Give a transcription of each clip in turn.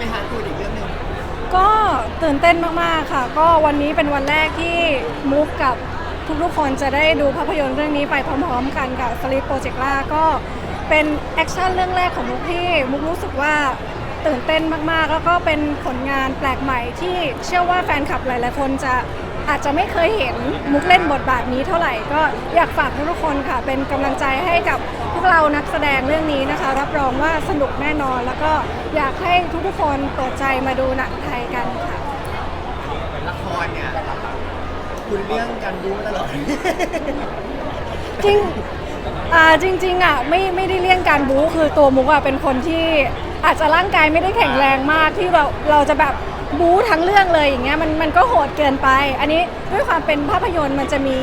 ไหมคะคุณอีกเรื่องหนึ่งก็ตื่นเต้นมากๆค่ะ ก็วันนี้เป็นวันแรกที่มุกกับทุกๆคนจะได้ดูภาพยนตร์เรื่องนี้ไปพร้อมๆ กันกับ Sleep Project ล่าก็เป็นแอคชั่นเรื่องแรกของมุกที่มุกรู้สึกว่าตื่นเต้นมากๆ แล้วก็เป็นผลงานแปลกใหม่ที่เชื่อว่าแฟนคลับหลายๆคนจะอาจจะไม่เคยเห็นมุกเล่นบทบาทนี้เท่าไหร่ก็อยากฝากทุกๆคนค่ะ เป็นกำลังใจให้กับพวกเรานักแสดงเรื่องนี้นะคะ รับ องว่าสนุกแน่นอน แล้วก็อยากให้ทุกๆคนเปิดใจมาดูหนังไทยกันค่ะ ละครเนี่ยคุณเรื่องการดูมาตลอด จริงอ่าจริงๆอะไม่ไม่ได้เลี่ยงการบู๊คือตัวมุกอะเป็นคนที่อาจจะร่างกายไม่ได้แข็งแรงมากที่เราเราจะแบบบู๊ทั้งเรื่องเลยอย่างเงี้ยมันมันก็โหดเกินไป อันนี้ด้วยความเป็นภาพยนตร์มันจะมี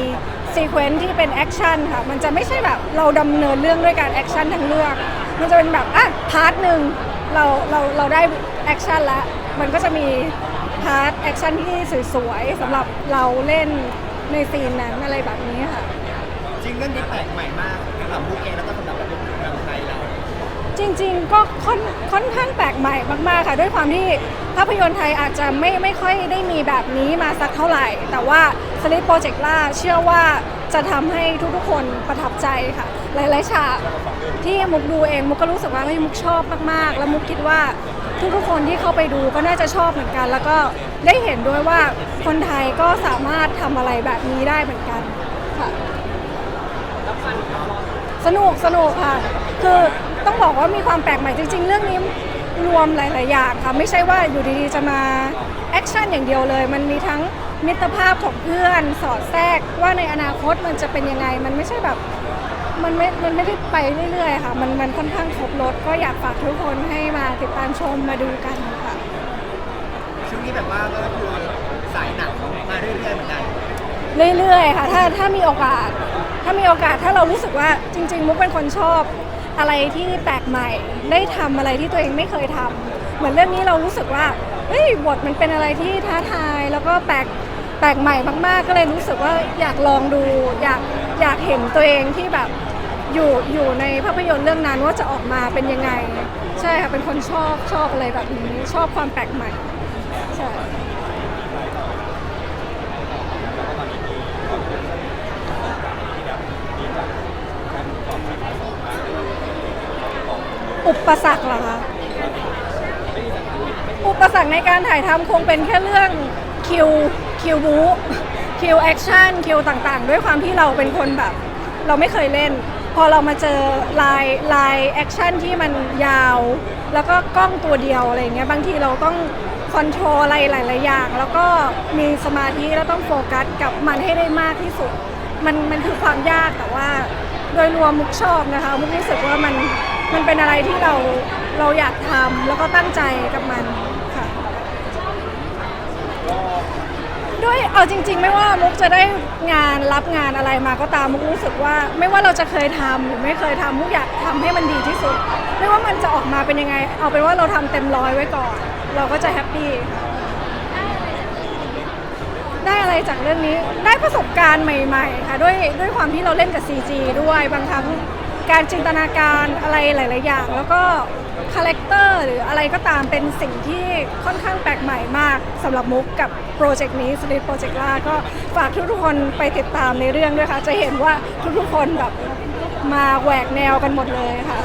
ซีเควนซ์ที่เป็นแอคชั่นค่ะ มันจะไม่ใช่แบบเราดำเนินเรื่องด้วยการแอคชั่นทั้งเรื่อง มันจะเป็นแบบอะพาร์ทหนึ่งเราเราเราได้แอคชั่นแล้วมันก็จะมีพาร์ทแอคชั่นที่สวยๆสำหรับเราเล่นในซีนนั้นอะไรแบบนี้ค่ะ จริงเรื่องนี้แปลกใหม่มากสำหรับพวกเองแล้วก็สำหรับระบบการไทยเรา จริงๆก็ค่อนค่อนข้างแปลกใหม่มากๆค่ะ ด้วยความที่ภาพยนตร์ไทยอาจจะไม่ไม่ค่อยได้มีแบบนี้มาสักเท่าไหร่ แต่ว่า Sleep Project ล่าเชื่อว่าจะทำให้ทุกๆคนประทับใจค่ะ หลายๆฉากที่มุกดูเองมุกก็รู้สึกว่าเฮ้ยมุกชอบมากๆ แล้วมุกคิดว่าทุกๆคนที่เข้าไปดูก็น่าจะชอบเหมือนกัน แล้วก็ได้เห็นด้วยว่าคนไทยก็สามารถทำอะไรแบบนี้ได้เหมือนกันค่ะสนุกสนุกค่ะ คือต้องบอกว่ามีความแปลกใหม่จริง ๆ เรื่องนี้ รวมหลาย ๆ อย่างค่ะไม่ใช่ว่าอยู่ดี ๆ จะมาแอคชั่นอย่างเดียวเลย มันมีทั้งมิตรภาพของเพื่อนสอดแทรกว่าในอนาคตมันจะเป็นยังไง มันไม่ใช่แบบมันไม่ มันไม่ได้ไปเรื่อย ๆ ค่ะ มันมันค่อนข้างครบรถก็อยากฝากทุกคนให้มาติดตามชมมาดูกันค่ะ ช่วงนี้แบบว่าก็คือสายหนังมาเรื่อยๆเหมือนกันเรื่อยๆ ค่ะ ถ้าถ้ามีโอกาส ถ้ามีโอกาสถ้าเรารู้สึกว่าจริง ๆ มุกเป็นคนชอบ อะไรที่แปลกใหม่ ได้ทำอะไรที่ตัวเองไม่เคยทำเหมือนเรื่องนี้เรารู้สึกว่าเฮ้ยบทมันเป็นอะไรที่ท้าทายแล้วก็แปลกแปลกใหม่มากๆ ก็เลยรู้สึกว่าอยากลองดู อยากอยากเห็นตัวเองที่แบบอยู่อยู่ในภาพยนตร์เรื่องนั้นว่าจะออกมาเป็นยังไง ใช่ค่ะเป็นคนชอบชอบอะไรแบบนี้ชอบความแปลกใหม่ ใช่ อุปสรรคเหรอคะอุปสรรคในการถ่ายทำคงเป็นแค่เรื่องคิวคิวบูคิวแอคชั่นคิวต่างๆ ด้วยความที่เราเป็นคนแบบ เราไม่เคยเล่น พอเรามาเจอลายลายแอคชั่นที่มันยาว แล้วก็กล้องตัวเดียวอะไรเงี้ยบางทีเราต้องคอนโทรลอะไรหลายๆอย่าง แล้วก็มีสมาธิแล้วต้องโฟกัสกับมันให้ได้มากที่สุด มันมันคือความยากแต่ว่า โดยรวมมุกชอบนะคะ มุกรู้สึกว่ามัน มันเป็นอะไรที่เราเราอยากทำแล้วก็ตั้งใจกับมันค่ะ ด้วยเอาจริง ๆ ไม่ว่ามุกจะได้งานรับงานอะไรมาก็ตามมุกรู้สึกว่า ไม่ว่าเราจะเคยทำหรือไม่เคยทำมุกอยากทำให้มันดีที่สุด ไม่ว่ามันจะออกมาเป็นยังไง เอาเป็นว่าเราทำเต็มร้อยไว้ก่อน เราก็จะแฮปปี้ค่ะได้อะไรจากเรื่องนี้ได้ประสบการณ์ใหม่ ๆ ค่ะด้วยด้วยความที่เราเล่นกับ CG ด้วยบางครั้ง การจินตนาการอะไรหลาย ๆ อย่าง แล้วก็คาแรคเตอร์หรืออะไรก็ตามเป็นสิ่งที่ค่อนข้างแปลกใหม่มากสำหรับมุกกับโปรเจกต์นี้สตรีทโปรเจกต์ล่าก็ฝากทุกๆคนไปติดตามในเรื่องด้วยค่ะ จะเห็นว่าทุกๆคนแบบมาแหวกแนวกันหมดเลยค่ะ